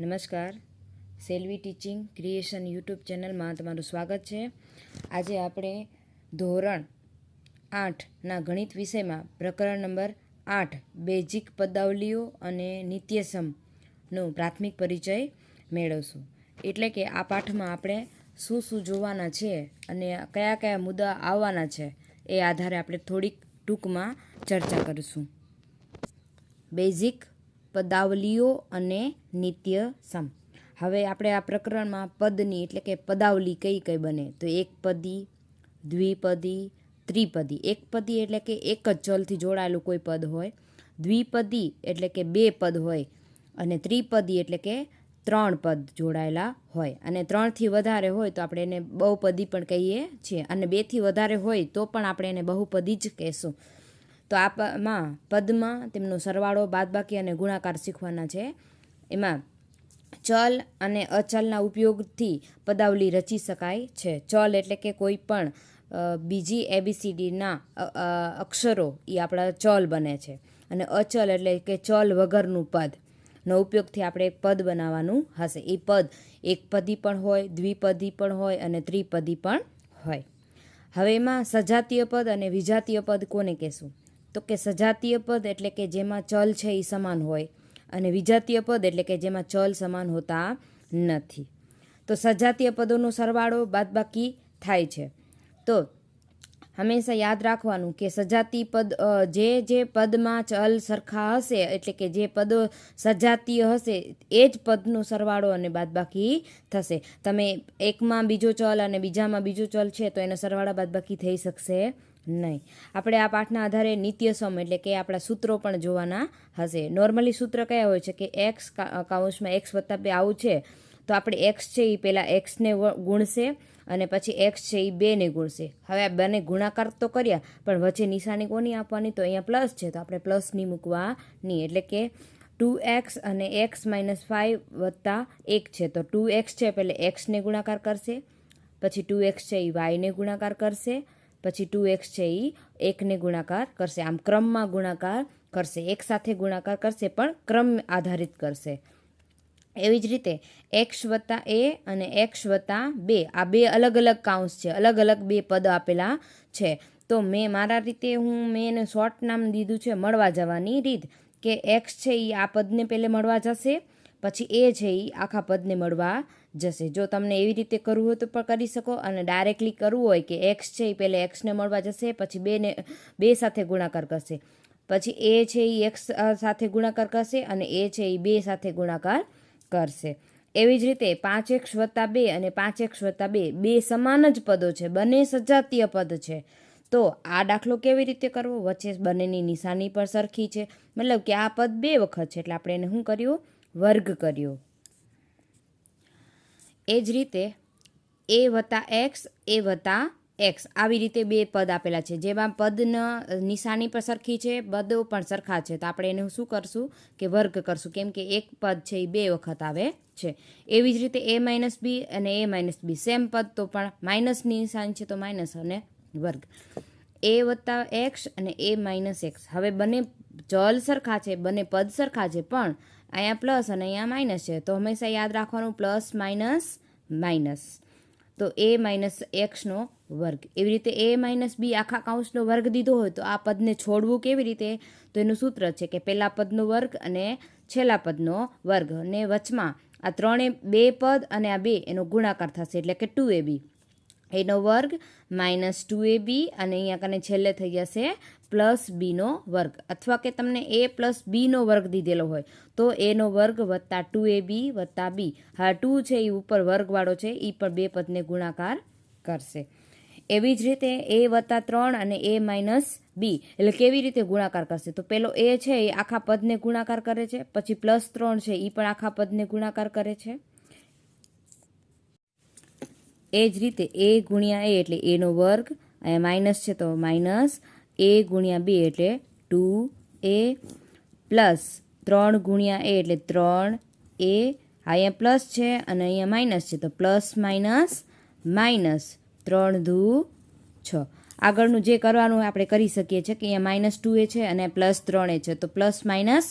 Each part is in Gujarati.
નમસ્કાર. સેલ્વી ટીચિંગ ક્રિએશન યુટ્યુબ ચેનલમાં તમારું સ્વાગત છે. આજે આપણે ધોરણ આઠના ગણિત વિષયમાં પ્રકરણ નંબર આઠ, બેઝિક પદાવલીઓ અને નિત્યસમનો પ્રાથમિક પરિચય મેળવશું. એટલે કે આ પાઠમાં આપણે શું શું જોવાના છે અને કયા કયા મુદ્દા આવવાના છે એ આધારે આપણે થોડીક ટૂંકમાં ચર્ચા કરીશું. બેઝિક પદાવલીઓ અને નિત્ય સમ. હવે આપણે આ પ્રકરણમાં પદની એટલે કે પદાવલી કઈ કઈ બને? તો એક પદી, દ્વિપદી, ત્રિપદી. એક પદી એટલે કે એક જ ચલથી જોડાયેલું કોઈ પદ હોય. દ્વિપદી એટલે કે બે પદ હોય અને ત્રિપદી એટલે કે ત્રણ પદ જોડાયેલા હોય. અને ત્રણથી વધારે હોય તો આપણે એને બહુપદી પણ કહીએ છીએ. અને બેથી વધારે હોય તો પણ આપણે એને બહુપદી જ કહેશું. તો આપમાં પદમાં, તેમનો સરવાળો બાદબાકી અને ગુણાકાર શીખવાના છે. એમાં ચલ અને અચલના ઉપયોગથી પદાવલી રચી શકાય છે. ચલ એટલે કે કોઈ પણ બીજી એબીસીડીના અક્ષરો એ આપણા ચલ બને છે. અને અચલ એટલે કે ચલ વગરનું પદ. નો ઉપયોગથી આપણે એક પદ બનાવવાનું હશે. એ પદ એક પદી પણ હોય, દ્વિપદી પણ હોય અને ત્રિપદી પણ હોય. હવે એમાં સજાતીય પદ અને વિજાતીય પદ કોને કહેશું? તો કે સજાતીય પદ એટલે કે જેમાં ચલ છે એ સમાન હોય. અને વિજાતીય પદ એટલે કે જેમાં ચલ સમાન હોતા નથી. તો સજાતીય પદોનો સરવાળો બાદબાકી થાય છે. તો હંમેશા યાદ રાખવાનું કે સજાતી પદ જે જે પદમાં ચલ સરખા હશે એટલે કે જે પદો સજાતીય હશે એ જ પદનો સરવાળો અને બાદબાકી થશે. તમે એકમાં બીજો ચલ અને બીજામાં બીજો ચલ છે તો એના સરવાળા બાદબાકી થઈ શકશે નહીં. આપણે આ પાઠના આધારે નિત્ય સમ એટલે કે આપણા સૂત્રો પણ જોવાના હશે. નોર્મલી સૂત્ર કયા હોય છે કે એક્સ કાઉન્સમાં એક્સ વત્તા બે આવું છે, તો આપણે એક્સ છે એ પહેલાં એક્સને ગુણશે અને પછી એક્સ છે એ બેને ગુણશે. હવે આ બંને ગુણાકાર તો કર્યા, પણ વચ્ચે નિશાની કોની આપવાની? તો અહીંયા પ્લસ છે, તો આપણે પ્લસની મૂકવાની. એટલે કે ટુ એક્સ અને એક્સ માઇનસ ફાઇવ વત્તા એક છે. તો ટુ એક્સ છે, પહેલે એક્સને ગુણાકાર કરશે, પછી ટુ એક્સ છે એ વાયને ગુણાકાર કરશે પછી ટુ એક્સ છે એ એકને ગુણાકાર કરશે. આમ ક્રમમાં ગુણાકાર કરશે. એક સાથે ગુણાકાર કરશે, પણ ક્રમ આધારિત કરશે. એવી જ રીતે એક્સ વત્તા એ અને એક્સ વત્તા બે, આ બે અલગ અલગ કાઉન્સ છે. અલગ અલગ બે પદ આપેલા છે. તો મેં મારા રીતે હું મેં એને શોર્ટ નામ દીધું છે મળવા જવાની રીત કે એક્સ છે એ આ પદને પહેલે મળવા જશે, પછી એ છે એ આખા પદને મળવા જશે. જો તમને એવી રીતે કરવું હોય તો પણ કરી શકો અને ડાયરેક્ટલી કરવું હોય કે એક્સ છે એ પહેલાં એક્સને મળવા જશે, પછી બેને બે સાથે ગુણાકાર કરશે. પછી એ છે એ એક્સ સાથે ગુણાકાર કરશે અને એ છે એ બે સાથે ગુણાકાર કરશે. એવી જ રીતે પાંચ એક્સ વત્તા બે અને પાંચ એક્સ વત્તા બે બે સમાન જ પદો છે. બંને સજાતીય પદ છે. તો આ દાખલો કેવી રીતે કરવો? વચ્ચે બંનેની નિશાની પણ સરખી છે. મતલબ કે આ પદ બે વખત છે. એટલે આપણે એને શું કર્યું? વર્ગ કર્યો. એ જ રીતે એ વત્તા એક્સ એ વત્તા એક્સ આવી રીતે બે પદ આપેલા છે. જેમાં પદના નિશાની પણ સરખી છે પદો પણ સરખા છે. તો આપણે એને શું કરશું? કે વર્ગ કરશું. કેમ કે એક પદ છે એ બે વખત આવે છે. એવી જ રીતે એ માઇનસ બી અને એ માઇનસ બી. સેમ પદ તો પણ માઇનસની નિશાની છે તો માઇનસ અને વર્ગ. એ વત્તા એક્સ અને એ માઇનસ એક્સ હવે બંને ચલ સરખા છે, બંને પદ સરખા છે, પણ અહીંયા પ્લસ અને અહીંયા માઇનસ છે. તો હંમેશા યાદ રાખવાનું પ્લસ માઇનસ માઇનસ તો એ માઇનસ એક્સનો વર્ગ. એવી રીતે એ માઇનસ બી આખા કાઉન્સનો વર્ગ દીધો હોય તો આ પદને છોડવું કેવી રીતે? તો એનું સૂત્ર છે કે પહેલાં પદનો વર્ગ અને છેલ્લા પદનો વર્ગ. અને વચમાં આ ત્રણે બે પદ અને આ બે એનો ગુણાકાર થશે એટલે કે ટુ એ બી એનો વર્ગ માઇનસ ટુ એ બી અને અહીંયા કને છેલ્લે થઈ જશે પ્લસ બીનો વર્ગ. અથવા કે તમને એ પ્લસ બીનો વર્ગ દીધેલો હોય, તો એનો વર્ગ વત્તા ટુ એ બી વત્તા બી. હા, ટુ છે એ ઉપર વર્ગવાળો છે એ પણ બે પદને ગુણાકાર કરશે. એવી જ રીતે એ વત્તા ત્રણ અને એ માઇનસ બી, એટલે કેવી રીતે ગુણાકાર કરશે? તો પેલો એ છે, એ આખા પદને ગુણાકાર કરે છે, પછી પ્લસ ત્રણ છે એ પણ આખા પદને ગુણાકાર કરે છે. એ જ રીતે એ ગુણ્યા એ એટલે એનો વર્ગ, અહીંયા માઇનસ છે તો માઇનસ એ ગુણ્યા બે એટલે ટુ એ પ્લસ ત્રણ ગુણ્યા એ એટલે ત્રણ એ અહીંયા પ્લસ છે અને અહીંયા માઇનસ છે તો પ્લસ માઇનસ માઇનસ ત્રણ ધુ છ. આગળનું જે કરવાનું આપણે કરી શકીએ છીએ કે અહીંયા માઇનસ ટુ એ છે અને પ્લસ ત્રણ એ છે. તો પ્લસ માઇનસ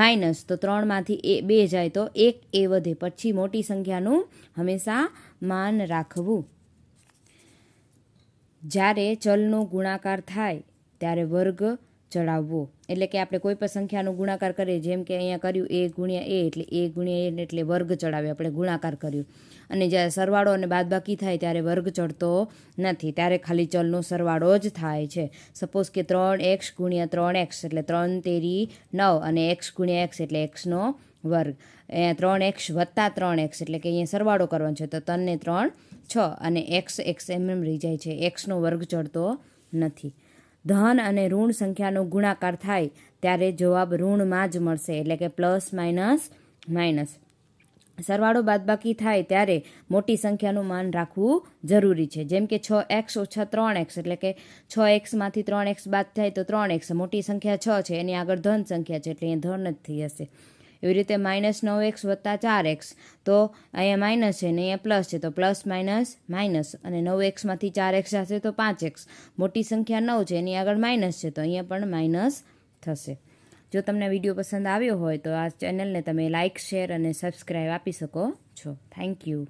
માઇનસ તો ત્રણમાંથી એ બે જાય તો એક એ વધે. પછી મોટી સંખ્યાનું હંમેશા માન રાખવું. જ્યારે ચલનો ગુણાકાર થાય, ત્યારે વર્ગ ચડાવવો. એટલે કે આપણે કોઈ પણ સંખ્યાનો ગુણાકાર કરીએ, જેમ કે અહીંયા કર્યું એ ગુણ્યા એ એટલે એ ગુણ્યા એ એટલે વર્ગ ચડાવ્યો આપણે ગુણાકાર કર્યો. અને જ્યારે સરવાળો અને બાદબાકી થાય, ત્યારે વર્ગ ચડતો નથી. ત્યારે ખાલી ચલનો સરવાળો જ થાય છે. સપોઝ કે ત્રણ એક્સ ગુણ્યા ત્રણ એક્સ એટલે ત્રણ તેરી નવ અને એક્સ ગુણ્યા એક્સ એટલે એક્સનો વર્ગ. અહીંયા ત્રણ એક્સ વત્તા ત્રણ એક્સ એટલે કે અહીંયા સરવાળો કરવાનો છે, તો ત્રણને ત્રણ, છ અને એક્સ એક્સ એમ એમ રહી જાય છે. એક્સનો વર્ગ ચડતો નથી. ધન અને ઋણ સંખ્યાનો ગુણાકાર થાય ત્યારે જવાબ ઋણમાં જ મળશે, એટલે કે પ્લસ માઇનસ માઇનસ. સરવાળો બાદબાકી થાય ત્યારે મોટી સંખ્યાનું માન રાખવું જરૂરી છે. જેમ કે છ એક્સ ઓછા ત્રણ એક્સ, એટલે કે છ એક્સમાંથી ત્રણ એક્સ બાદ થાય તો ત્રણ એક્સ. મોટી સંખ્યા છ છે, એની આગળ ધન સંખ્યા છે, એટલે અહીંયા ધન જ થઈ હશે એવી રીતે માઇનસ નવ એક્સ વત્તા ચાર એક્સ. તો અહીંયા માઇનસ છે ને અહીંયા પ્લસ છે. તો પ્લસ માઇનસ માઇનસ અને નવ એક્સમાંથી ચાર એક્સ જશે તો પાંચ એક્સ. મોટી સંખ્યા નવ છે. એની આગળ માઇનસ છે. તો અહીંયા પણ માઇનસ થશે. જો તમને વીડિયો પસંદ આવ્યો હોય તો આ ચેનલને તમે લાઇક શેર અને સબસ્ક્રાઈબ આપી શકો છો. Thank you.